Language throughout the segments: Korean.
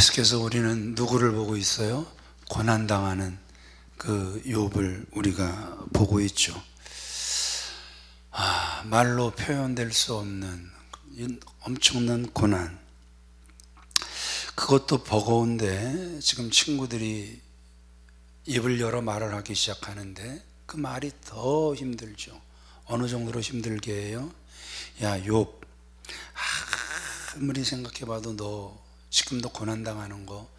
계속해서 우리는 누구를 보고 있어요? 고난 당하는 그 욥을 우리가 보고 있죠. 아, 말로 표현될 수 없는 이 엄청난 고난. 그것도 버거운데 지금 친구들이 입을 열어 말을 하기 시작하는데 그 말이 더 힘들죠. 어느 정도로 힘들게 해요? 야, 욥. 아무리 생각해 봐도 너 지금도 고난당하는 거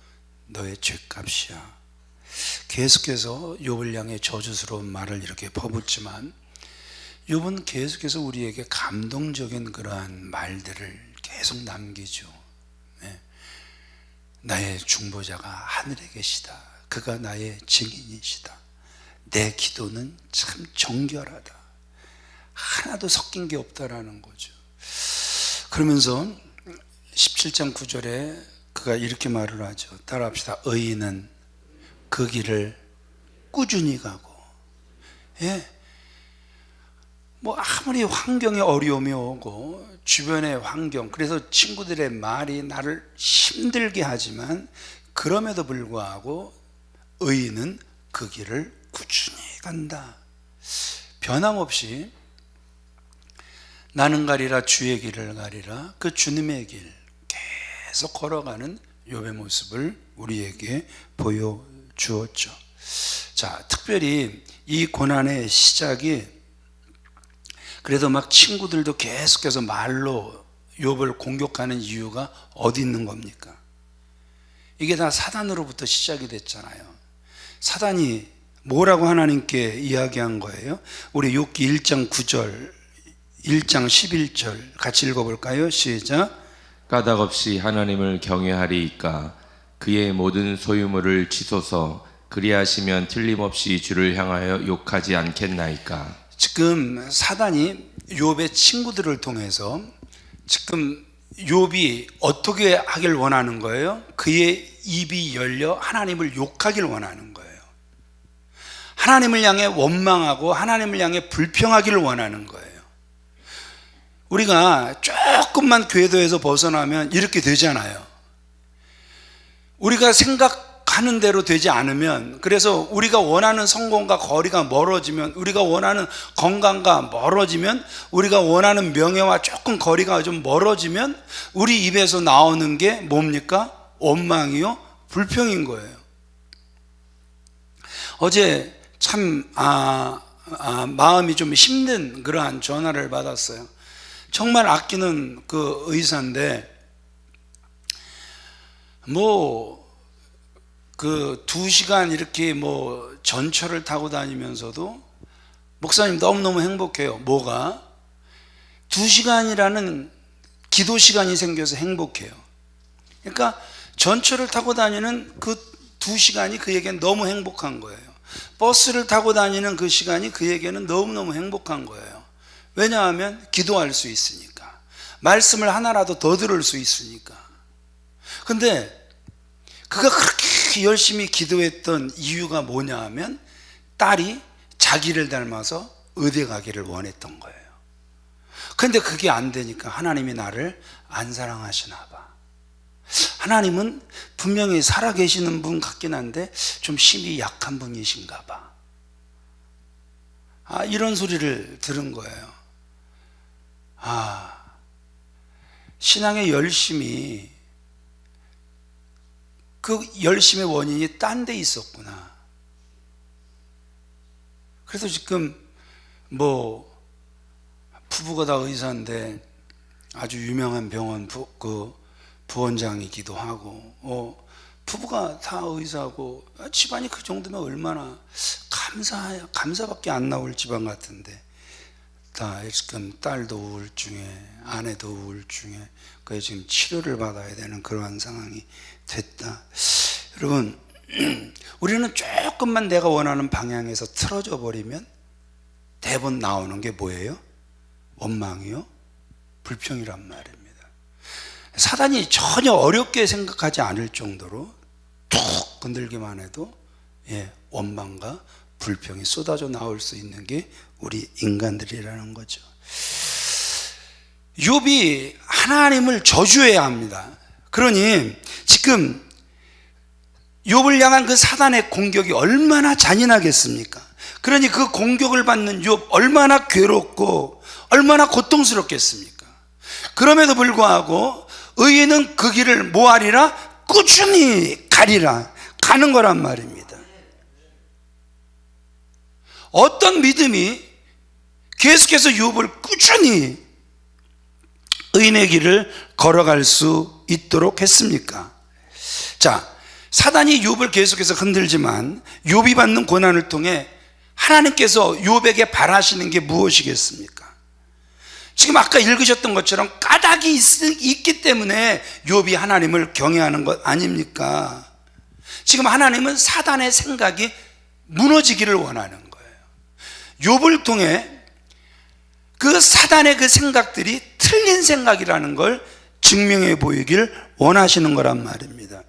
너의 죄값이야. 계속해서 욥을 향해 저주스러운 말을 이렇게 퍼붓지만 욥은 계속해서 우리에게 감동적인 그러한 말들을 계속 남기죠. 네. 나의 중보자가 하늘에 계시다. 그가 나의 증인이시다. 내 기도는 참 정결하다. 하나도 섞인 게 없다라는 거죠. 그러면서 17장 9절에 그가 이렇게 말을 하죠. 따라합시다. 의인은 그 길을 꾸준히 가고, 예. 뭐 아무리 환경에 어려움이 오고 주변의 환경 그래서 친구들의 말이 나를 힘들게 하지만 그럼에도 불구하고 의인은 그 길을 꾸준히 간다. 변함없이 나는 가리라 주의 길을 가리라 그 주님의 길 계속 걸어가는 욥의 모습을 우리에게 보여 주었죠. 자, 특별히 이 고난의 시작이 그래도 막 친구들도 계속해서 말로 욥을 공격하는 이유가 어디 있는 겁니까? 이게 다 사단으로부터 시작이 됐잖아요. 사단이 뭐라고 하나님께 이야기한 거예요? 우리 욥기 1장 9절, 1장 11절 같이 읽어볼까요? 시작. 까닭 없이 하나님을 경외하리이까 그의 모든 소유물을 치소서 그리하시면 틀림없이 주를 향하여 욕하지 않겠나이까 지금 사단이 욥의 친구들을 통해서 지금 욥이 어떻게 하길 원하는 거예요? 그의 입이 열려 하나님을 욕하길 원하는 거예요. 하나님을 향해 원망하고 하나님을 향해 불평하기를 원하는 거예요. 우리가 조금만 궤도에서 벗어나면 이렇게 되잖아요. 우리가 생각하는 대로 되지 않으면 그래서 우리가 원하는 성공과 거리가 멀어지면 우리가 원하는 건강과 멀어지면 우리가 원하는 명예와 조금 거리가 좀 멀어지면 우리 입에서 나오는 게 뭡니까? 원망이요? 불평인 거예요. 어제 참 아, 아, 마음이 좀 힘든 그러한 전화를 받았어요. 정말 아끼는 그 의사인데 뭐 그 두 시간 이렇게 뭐 전철을 타고 다니면서도 목사님 너무너무 행복해요. 뭐가? 두 시간이라는 기도 시간이 생겨서 행복해요. 그러니까 전철을 타고 다니는 그 두 시간이 그에겐 너무 행복한 거예요. 버스를 타고 다니는 그 시간이 그에게는 너무너무 행복한 거예요. 왜냐하면 기도할 수 있으니까. 말씀을 하나라도 더 들을 수 있으니까. 근데 그가 그렇게 열심히 기도했던 이유가 뭐냐 하면 딸이 자기를 닮아서 의대 가기를 원했던 거예요. 근데 그게 안 되니까 하나님이 나를 안 사랑하시나 봐. 하나님은 분명히 살아계시는 분 같긴 한데 좀 힘이 약한 분이신가 봐. 아, 이런 소리를 들은 거예요. 아, 신앙의 열심이 그 열심의 원인이 딴 데 있었구나. 그래서 지금 뭐 부부가 다 의사인데 아주 유명한 병원 부, 그 부원장이기도 하고 어, 부부가 다 의사고 아, 집안이 그 정도면 얼마나 감사 감사밖에 안 나올 집안 같은데 다 지금 딸도 우울증에 아내도 우울증에 그 지금 치료를 받아야 되는 그러한 상황이 됐다. 여러분 우리는 조금만 내가 원하는 방향에서 틀어져 버리면 대본 나오는 게 뭐예요? 원망이요? 불평이란 말입니다. 사단이 전혀 어렵게 생각하지 않을 정도로 툭 건들기만 해도 예, 원망과 불평이 쏟아져 나올 수 있는 게 우리 인간들이라는 거죠. 욥이 하나님을 저주해야 합니다. 그러니 지금 욥을 향한 그 사단의 공격이 얼마나 잔인하겠습니까? 그러니 그 공격을 받는 욥 얼마나 괴롭고 얼마나 고통스럽겠습니까? 그럼에도 불구하고 의인은 그 길을 뭐하리라? 꾸준히 가리라. 가는 거란 말입니다. 어떤 믿음이 계속해서 욥을 꾸준히 의인의 길을 걸어갈 수 있도록 했습니까? 자, 사단이 욥을 계속해서 흔들지만 욥이 받는 고난을 통해 하나님께서 욥에게 바라시는 게 무엇이겠습니까? 지금 아까 읽으셨던 것처럼 까닭이 있, 있기 때문에 욥이 하나님을 경외하는 것 아닙니까? 지금 하나님은 사단의 생각이 무너지기를 원하는 거예요. 욥을 통해 그 사단의 그 생각들이 틀린 생각이라는 걸 증명해 보이길 원하시는 거란 말입니다.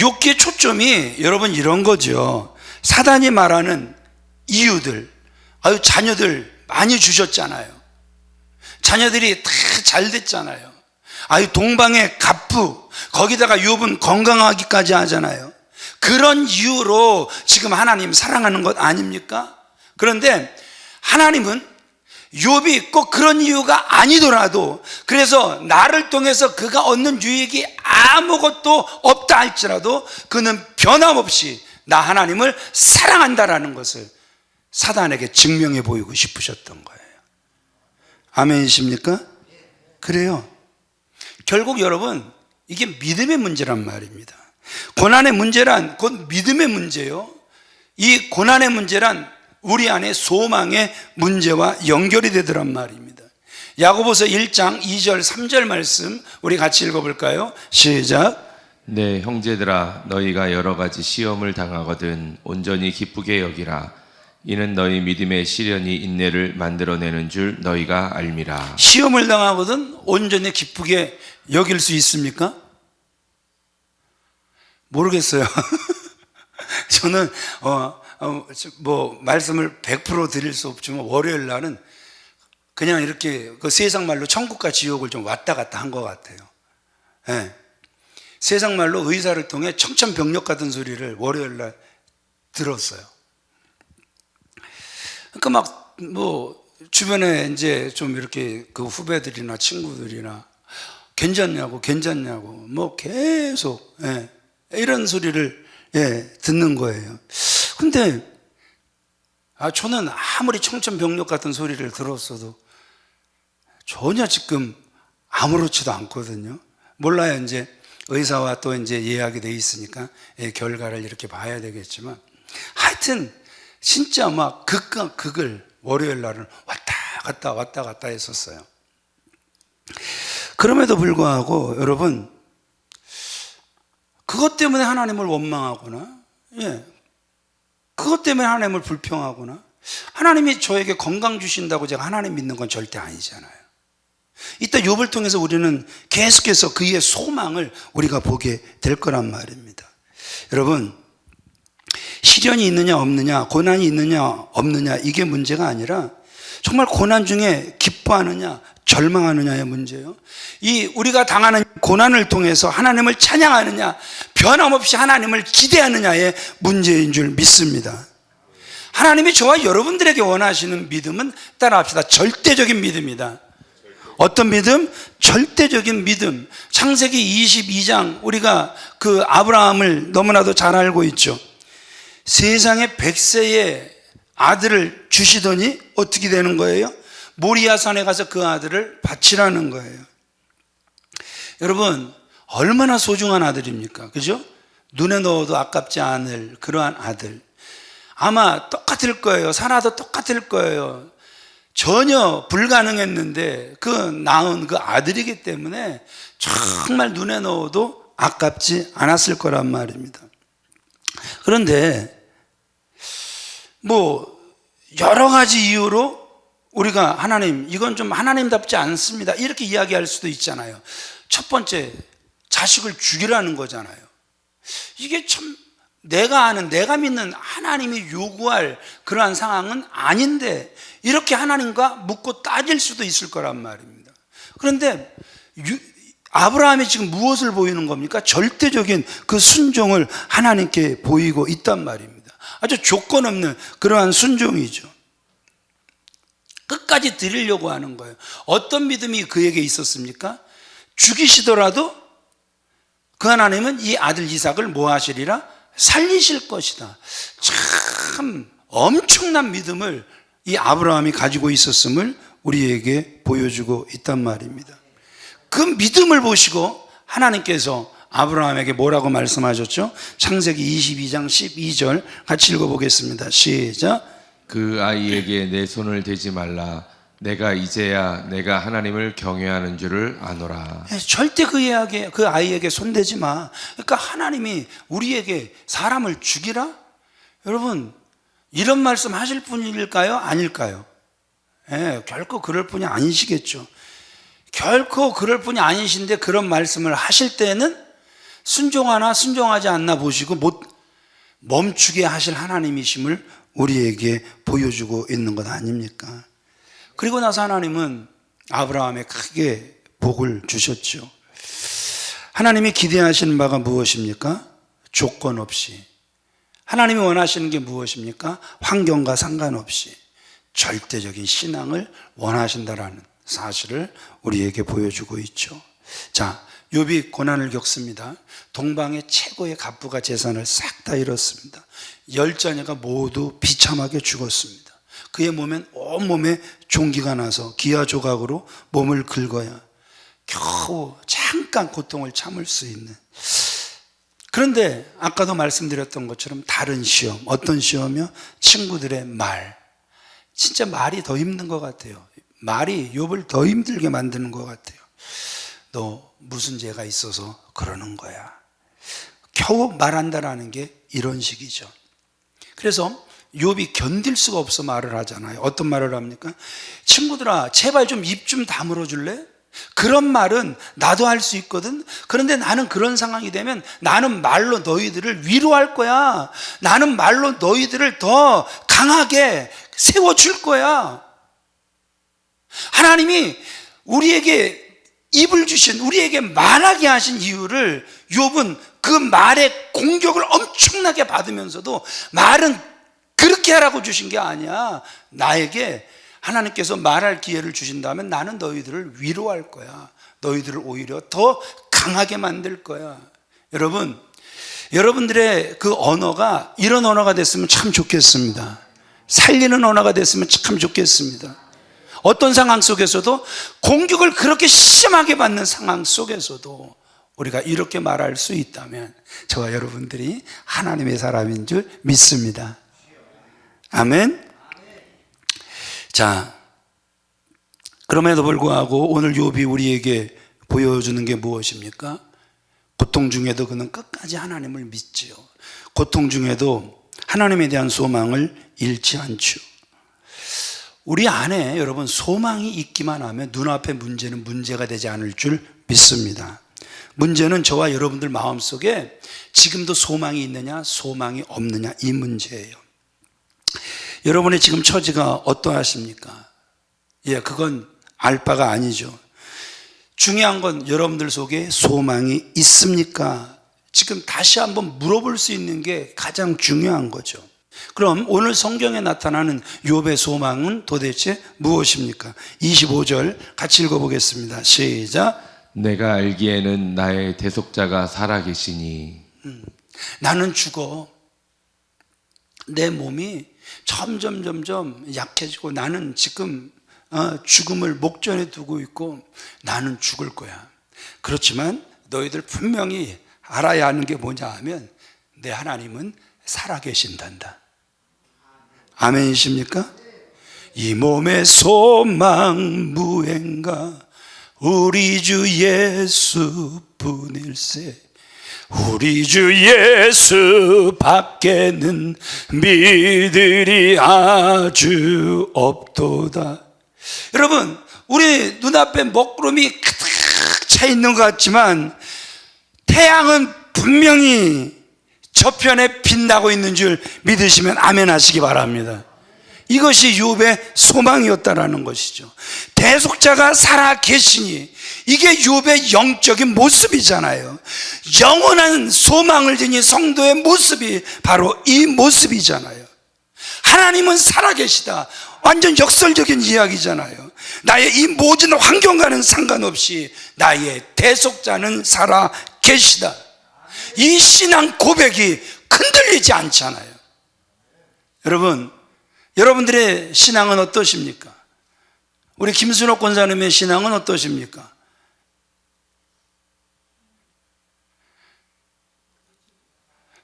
욕기의 초점이 여러분 이런 거죠. 사단이 말하는 이유들, 아유, 자녀들 많이 주셨잖아요. 자녀들이 다 잘 됐잖아요. 아유, 동방의 갑부, 거기다가 욥은 건강하기까지 하잖아요. 그런 이유로 지금 하나님 사랑하는 것 아닙니까? 그런데 하나님은 욥이 꼭 그런 이유가 아니더라도 그래서 나를 통해서 그가 얻는 유익이 아무것도 없다 할지라도 그는 변함없이 나 하나님을 사랑한다라는 것을 사단에게 증명해 보이고 싶으셨던 거예요. 아멘이십니까? 그래요. 결국 여러분 이게 믿음의 문제란 말입니다. 고난의 문제란 곧 믿음의 문제요. 이 고난의 문제란 우리 안에 소망의 문제와 연결이 되더란 말입니다. 야고보서 1장 2절 3절 말씀 우리 같이 읽어볼까요? 시작. 네 형제들아 너희가 여러 가지 시험을 당하거든 온전히 기쁘게 여기라 이는 너희 믿음의 시련이 인내를 만들어내는 줄 너희가 알미라 시험을 당하거든 온전히 기쁘게 여길 수 있습니까? 모르겠어요. 저는 어, 어, 뭐 말씀을 100% 드릴 수 없지만 월요일 날은 그냥 이렇게 그 세상 말로 천국과 지옥을 좀 왔다 갔다 한 것 같아요. 예. 세상 말로 의사를 통해 청천벽력 같은 소리를 월요일 날 들었어요. 그러니까 막 뭐 주변에 이제 좀 이렇게 그 후배들이나 친구들이나 괜찮냐고 괜찮냐고 뭐 계속 예, 이런 소리를 예, 듣는 거예요. 근데 아 저는 아무리 청천벽력 같은 소리를 들었어도 전혀 지금 아무렇지도 않거든요. 몰라요 이제 의사와 또 이제 예약이 돼 있으니까 예, 결과를 이렇게 봐야 되겠지만 하여튼 진짜 막 극과 극을 월요일 날은 왔다 갔다 왔다 갔다 했었어요. 그럼에도 불구하고 여러분 그것 때문에 하나님을 원망하거나 예. 그것 때문에 하나님을 불평하거나 하나님이 저에게 건강 주신다고 제가 하나님 믿는 건 절대 아니잖아요. 이따 욥을 통해서 우리는 계속해서 그의 소망을 우리가 보게 될 거란 말입니다. 여러분 시련이 있느냐 없느냐 고난이 있느냐 없느냐 이게 문제가 아니라 정말 고난 중에 기뻐하느냐 절망하느냐의 문제예요. 이 우리가 당하는 고난을 통해서 하나님을 찬양하느냐 변함없이 하나님을 기대하느냐의 문제인 줄 믿습니다. 하나님이 저와 여러분들에게 원하시는 믿음은 따라합시다. 절대적인 믿음이다. 어떤 믿음? 절대적인 믿음. 창세기 22장 우리가 그 아브라함을 너무나도 잘 알고 있죠. 세상에 백세의 아들을 주시더니 어떻게 되는 거예요? 모리아산에 가서 그 아들을 바치라는 거예요. 여러분, 얼마나 소중한 아들입니까? 그죠? 눈에 넣어도 아깝지 않을 그러한 아들. 아마 똑같을 거예요. 살아도 똑같을 거예요. 전혀 불가능했는데 그 낳은 그 아들이기 때문에 정말 눈에 넣어도 아깝지 않았을 거란 말입니다. 그런데 뭐 여러 가지 이유로 우리가 하나님 이건 좀 하나님답지 않습니다. 이렇게 이야기할 수도 있잖아요. 첫 번째 자식을 죽이라는 거잖아요. 이게 참 내가 아는 내가 믿는 하나님이 요구할 그러한 상황은 아닌데 이렇게 하나님과 묻고 따질 수도 있을 거란 말입니다. 그런데 유, 아브라함이 지금 무엇을 보이는 겁니까? 절대적인 그 순종을 하나님께 보이고 있단 말입니다. 아주 조건 없는 그러한 순종이죠. 끝까지 드리려고 하는 거예요. 어떤 믿음이 그에게 있었습니까? 죽이시더라도 그 하나님은 이 아들 이삭을 뭐 하시리라? 살리실 것이다. 참 엄청난 믿음을 이 아브라함이 가지고 있었음을 우리에게 보여주고 있단 말입니다. 그 믿음을 보시고 하나님께서 아브라함에게 뭐라고 말씀하셨죠? 창세기 22장 12절 같이 읽어보겠습니다. 시작. 그 아이에게 내 손을 대지 말라. 내가 이제야 내가 하나님을 경외하는 줄을 아노라. 예, 절대 그 애에게 그 아이에게 손대지 마. 그러니까 하나님이 우리에게 사람을 죽이라? 여러분 이런 말씀 하실 분일까요? 아닐까요? 예, 결코 그럴 분이 아니시겠죠. 결코 그럴 분이 아니신데 그런 말씀을 하실 때는 순종하나 순종하지 않나 보시고 못 멈추게 하실 하나님이심을 우리에게 보여주고 있는 것 아닙니까? 그리고 나서 하나님은 아브라함에 크게 복을 주셨죠. 하나님이 기대하시는 바가 무엇입니까? 조건 없이. 하나님이 원하시는 게 무엇입니까? 환경과 상관없이 절대적인 신앙을 원하신다라는 사실을 우리에게 보여주고 있죠. 자, 욥이 고난을 겪습니다. 동방의 최고의 갑부가 재산을 싹 다 잃었습니다. 열 자녀가 모두 비참하게 죽었습니다. 그의 몸엔 온몸에 종기가 나서 기아 조각으로 몸을 긁어야 겨우 잠깐 고통을 참을 수 있는 그런데 아까도 말씀드렸던 것처럼 다른 시험, 어떤 시험이요? 친구들의 말. 진짜 말이 더 힘든 것 같아요. 말이 욥을 더 힘들게 만드는 것 같아요. 너 무슨 죄가 있어서 그러는 거야. 겨우 말한다라는 게 이런 식이죠. 그래서 욥이 견딜 수가 없어 말을 하잖아요. 어떤 말을 합니까? 친구들아, 제발 좀입좀 다물어 줄래? 그런 말은 나도 할 수 있거든. 그런데 나는 그런 상황이 되면 나는 말로 너희들을 위로할 거야. 나는 말로 너희들을 더 강하게 세워 줄 거야. 하나님이 우리에게 입을 주신 우리에게 말하게 하신 이유를 욥은 그 말의 공격을 엄청나게 받으면서도 말은 그렇게 하라고 주신 게 아니야. 나에게 하나님께서 말할 기회를 주신다면 나는 너희들을 위로할 거야. 너희들을 오히려 더 강하게 만들 거야. 여러분, 여러분들의 그 언어가 이런 언어가 됐으면 참 좋겠습니다. 살리는 언어가 됐으면 참 좋겠습니다. 어떤 상황 속에서도 공격을 그렇게 심하게 받는 상황 속에서도 우리가 이렇게 말할 수 있다면 저와 여러분들이 하나님의 사람인 줄 믿습니다. 아멘. 자, 그럼에도 불구하고 오늘 욥이 우리에게 보여주는 게 무엇입니까? 고통 중에도 그는 끝까지 하나님을 믿지요. 고통 중에도 하나님에 대한 소망을 잃지 않죠. 우리 안에 여러분 소망이 있기만 하면 눈앞의 문제는 문제가 되지 않을 줄 믿습니다. 문제는 저와 여러분들 마음속에 지금도 소망이 있느냐, 소망이 없느냐 이 문제예요. 여러분의 지금 처지가 어떠하십니까? 예, 그건 알 바가 아니죠. 중요한 건 여러분들 속에 소망이 있습니까? 지금 다시 한번 물어볼 수 있는 게 가장 중요한 거죠. 그럼 오늘 성경에 나타나는 욥의 소망은 도대체 무엇입니까? 25절 같이 읽어 보겠습니다. 시작. 내가 알기에는 나의 대속자가 살아 계시니 나는 죽어. 내 몸이 점점 점점 약해지고 나는 지금 어, 죽음을 목전에 두고 있고 나는 죽을 거야. 그렇지만 너희들 분명히 알아야 하는 게 뭐냐 하면 내 하나님은 살아계신단다. 아멘이십니까? 이 몸의 소망 무행가 우리 주 예수 뿐일세 우리 주 예수 밖에는 믿으리 아주 없도다. 여러분 우리 눈앞에 먹구름이 가득 차 있는 것 같지만 태양은 분명히 저편에 빛나고 있는 줄 믿으시면 아멘 하시기 바랍니다 이것이 욥의 소망이었다라는 것이죠. 대속자가 살아 계시니 이게 욥의 영적인 모습이잖아요. 영원한 소망을 지닌 성도의 모습이 바로 이 모습이잖아요. 하나님은 살아 계시다. 완전 역설적인 이야기잖아요. 나의 이 모든 환경과는 상관없이 나의 대속자는 살아 계시다. 이 신앙 고백이 흔들리지 않잖아요. 여러분, 여러분들의 신앙은 어떠십니까? 우리 김순옥 권사님의 신앙은 어떠십니까?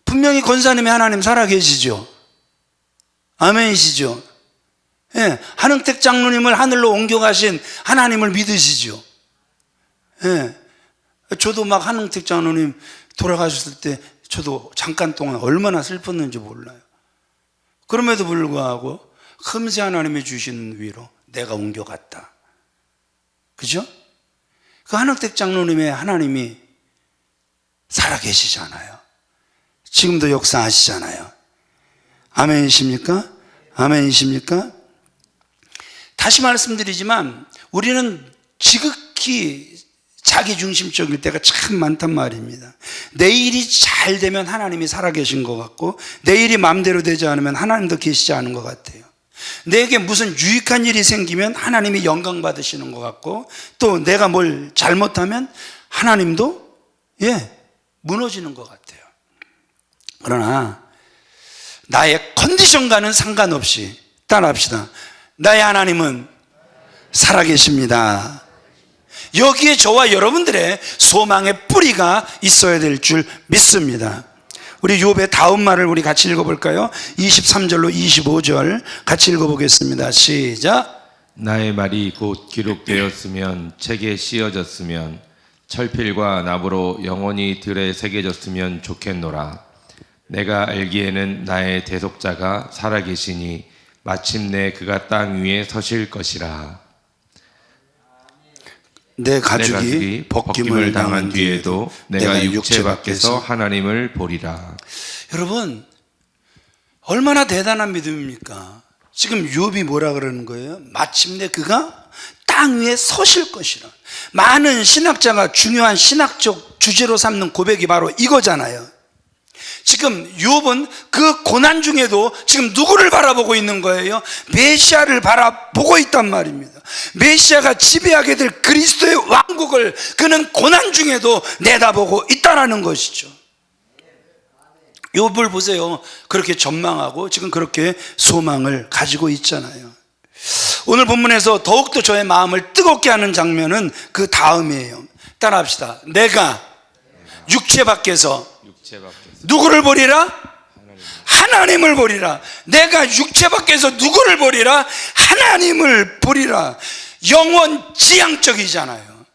분명히 권사님이 하나님 살아 계시죠? 아멘이시죠? 예, 한흥택 장로님을 하늘로 옮겨가신 하나님을 믿으시죠? 예, 저도 막 한흥택 장로님 돌아가셨을 때 저도 잠깐 동안 얼마나 슬펐는지 몰라요. 그럼에도 불구하고 흠세 하나님이 주신 위로 내가 옮겨갔다. 그죠? 그 한흥택 장로님의 하나님이 살아계시잖아요. 지금도 역사하시잖아요. 아멘이십니까? 아멘이십니까? 다시 말씀드리지만 우리는 지극히 자기 중심적일 때가 참 많단 말입니다. 내일이 잘 되면 하나님이 살아계신 것 같고 내일이 마음대로 되지 않으면 하나님도 계시지 않은 것 같아요. 내게 무슨 유익한 일이 생기면 하나님이 영광 받으시는 것 같고 또 내가 뭘 잘못하면 하나님도 예 무너지는 것 같아요. 그러나 나의 컨디션과는 상관없이 따라합시다. 나의 하나님은 살아계십니다. 여기에 저와 여러분들의 소망의 뿌리가 있어야 될 줄 믿습니다. 우리 욥의 다음 말을 우리 같이 읽어볼까요? 23절로 25절 같이 읽어보겠습니다. 시작. 나의 말이 곧 기록되었으면 책에 씌어졌으면 철필과 나무로 영원히 들에 새겨졌으면 좋겠노라. 내가 알기에는 나의 대속자가 살아계시니 마침내 그가 땅 위에 서실 것이라. 내내 가죽이 가죽이 벗김을 당한 뒤에도 내가 육체 밖에서 하나님을 보리라. 여러분 얼마나 대단한 믿음입니까? 지금 욥이 뭐라 그러는 거예요? 마침내 그가 땅 위에 서실 것이라. 많은 신학자가 중요한 신학적 주제로 삼는 고백이 바로 이거잖아요. 지금 욥은 그 고난 중에도 지금 누구를 바라보고 있는 거예요? 메시아를 바라보고 있단 말입니다. 메시아가 지배하게 될 그리스도의 왕국을 그는 고난 중에도 내다보고 있다라는 것이죠. 욥을 보세요. 그렇게 전망하고 지금 그렇게 소망을 가지고 있잖아요. 오늘 본문에서 더욱더 저의 마음을 뜨겁게 하는 장면은 그 다음이에요. 따라합시다. 내가 육체 밖에서 누구를 보리라? 하나님을 보리라. 내가 육체 밖에서 누구를 보리라? 하나님을 보리라. 영원 지향적이잖아요.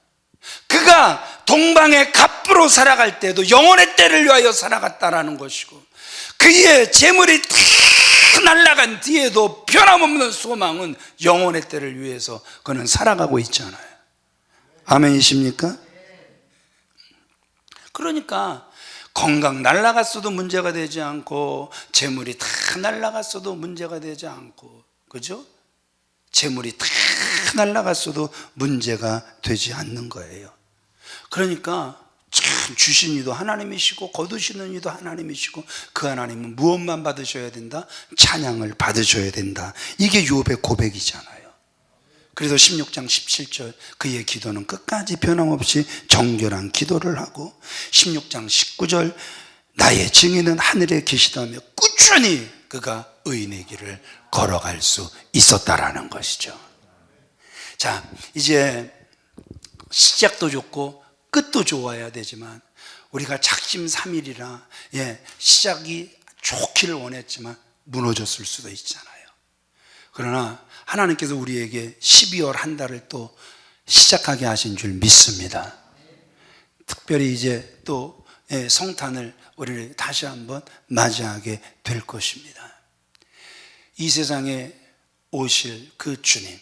그가 동방의 갑부로 살아갈 때도 영혼의 때를 위하여 살아갔다라는 것이고 그의 재물이 탁 날아간 뒤에도 변함없는 소망은 영혼의 때를 위해서 그는 살아가고 있잖아요. 아멘이십니까? 그러니까 건강 날라갔어도 문제가 되지 않고 재물이 다 날라갔어도 문제가 되지 않고 그죠? 재물이 다 날라갔어도 문제가 되지 않는 거예요. 그러니까 참 주신 이도 하나님이시고 거두시는 이도 하나님이시고 그 하나님은 무엇만 받으셔야 된다? 찬양을 받으셔야 된다. 이게 욥의 고백이잖아요. 그래서 16장 17절 그의 기도는 끝까지 변함없이 정결한 기도를 하고 16장 19절 나의 증인은 하늘에 계시다며 꾸준히 그가 의인의 길을 걸어갈 수 있었다라는 것이죠. 자, 이제 시작도 좋고 끝도 좋아야 되지만 우리가 작심삼일이라 예, 시작이 좋기를 원했지만 무너졌을 수도 있잖아요. 그러나 하나님께서 우리에게 12월 한 달을 또 시작하게 하신 줄 믿습니다. 특별히 이제 또 예, 성탄을 우리를 다시 한번 맞이하게 될 것입니다. 이 세상에 오실 그 주님,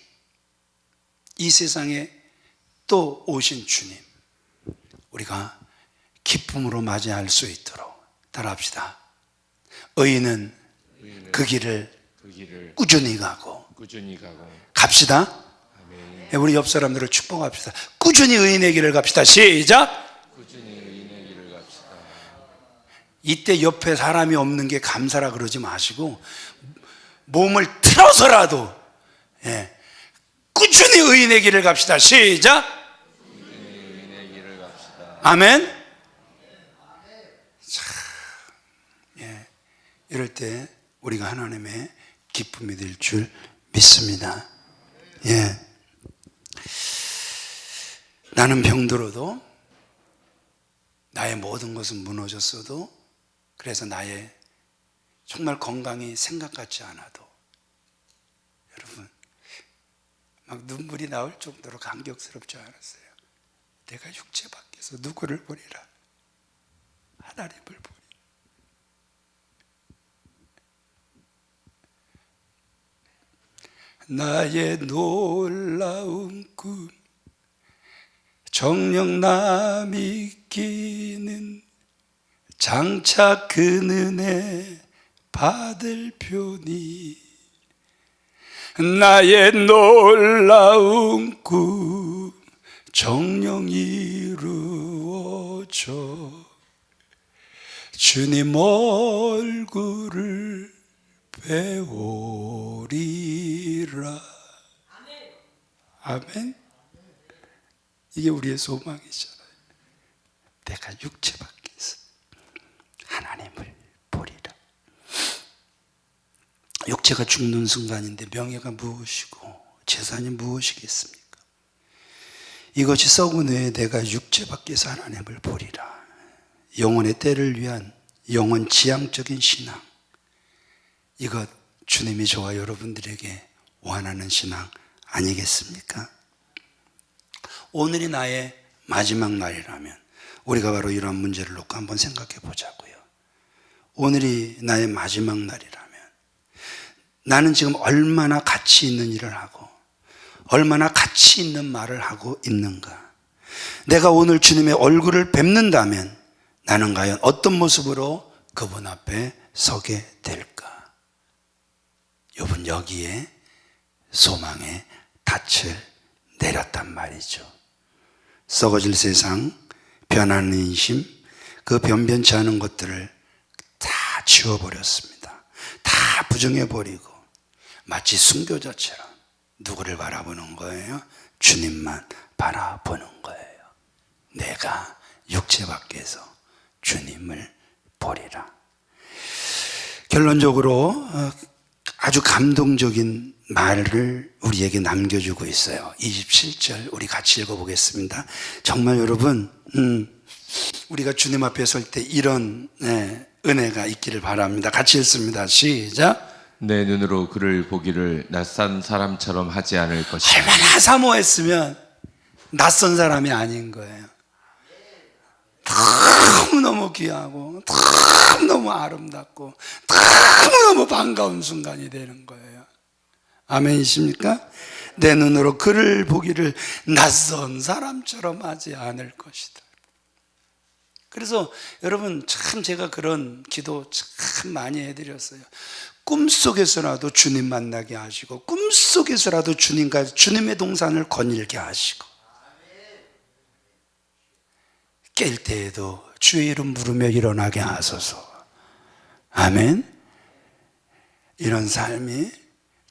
이 세상에 또 오신 주님, 우리가 기쁨으로 맞이할 수 있도록 따라합시다. 의인은 그 길을 그 길을 꾸준히 가고 꾸준히 가고 갑시다. 아멘. 예, 우리 옆 사람들을 축복합시다. 꾸준히 의인의 길을 갑시다. 시작. 꾸준히 의인의 길을 갑시다. 이때 옆에 사람이 없는 게 감사라 그러지 마시고 몸을 틀어서라도 예, 꾸준히 의인의 길을 갑시다. 시작. 의인의 길을 갑시다. 아멘. 참, 예, 이럴 때 우리가 하나님의 기쁨이 될 줄 믿습니다. 예. 나는 병들어도 나의 모든 것은 무너졌어도 그래서 나의 정말 건강이 생각 같지 않아도 여러분 막 눈물이 나올 정도로 감격스럽지 않았어요. 내가 육체 밖에서 누구를 보리라 하나님을 보리. 나의 놀라운 꿈. 정령 남이 끼는 장차 그 은혜 받을 표니. 나의 놀라운 꿈 정령 이루어져 주님 얼굴을 배우리라 아멘 이게 우리의 소망이잖아요 내가 육체 밖에서 하나님을 보리라 육체가 죽는 순간인데 명예가 무엇이고 재산이 무엇이겠습니까? 이것이 썩은 후에 내가 육체 밖에서 하나님을 보리라. 영혼의 때를 위한 영혼 지향적인 신앙. 이것 주님이 저와 여러분들에게 원하는 신앙 아니겠습니까? 오늘이 나의 마지막 날이라면 우리가 바로 이런 문제를 놓고 한번 생각해 보자고요. 오늘이 나의 마지막 날이라면 나는 지금 얼마나 가치 있는 일을 하고 얼마나 가치 있는 말을 하고 있는가. 내가 오늘 주님의 얼굴을 뵙는다면 나는 과연 어떤 모습으로 그분 앞에 서게 될까? 여분 여기에 소망의 닻을 내렸단 말이죠. 썩어질 세상, 변하는 인심, 그 변변치 않은 것들을 다 지워버렸습니다. 다 부정해버리고 마치 순교자처럼 누구를 바라보는 거예요? 주님만 바라보는 거예요. 내가 육체 밖에서 주님을 보리라. 결론적으로 어, 아주 감동적인 말을 우리에게 남겨주고 있어요. 27절 우리 같이 읽어보겠습니다. 정말 여러분 음, 우리가 주님 앞에 설 때 이런 네, 은혜가 있기를 바랍니다. 같이 읽습니다. 시작. 내 눈으로 그를 보기를 낯선 사람처럼 하지 않을 것이다. 얼마나 사모했으면 낯선 사람이 아닌 거예요. 너무너무 귀하고 너무너무 아름답고 너무너무 반가운 순간이 되는 거예요. 아멘이십니까? 내 눈으로 그를 보기를 낯선 사람처럼 하지 않을 것이다. 그래서 여러분 참 제가 그런 기도 참 많이 해드렸어요. 꿈속에서라도 주님 만나게 하시고 꿈속에서라도 주님과 주님의 동산을 거닐게 하시고 깰 때에도 주의 이름 부르며 일어나게 하소서. 아멘. 이런 삶이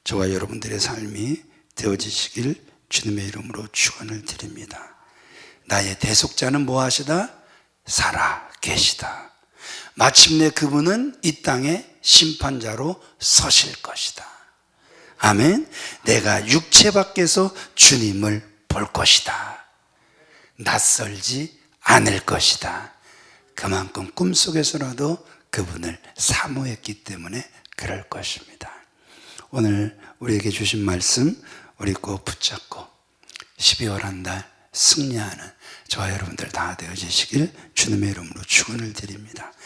저와 여러분들의 삶이 되어지시길 주님의 이름으로 축원을 드립니다. 나의 대속자는 무엇이다? 살아 계시다. 마침내 그분은 이 땅에 심판자로 서실 것이다. 아멘. 내가 육체 밖에서 주님을 볼 것이다. 낯설지 않을 것이다. 그만큼 꿈속에서라도 그분을 사모했기 때문에 그럴 것입니다. 오늘 우리에게 주신 말씀 우리 꼭 붙잡고 12월 한 달 승리하는 저와 여러분들 다 되어지시길 주님의 이름으로 축원을 드립니다.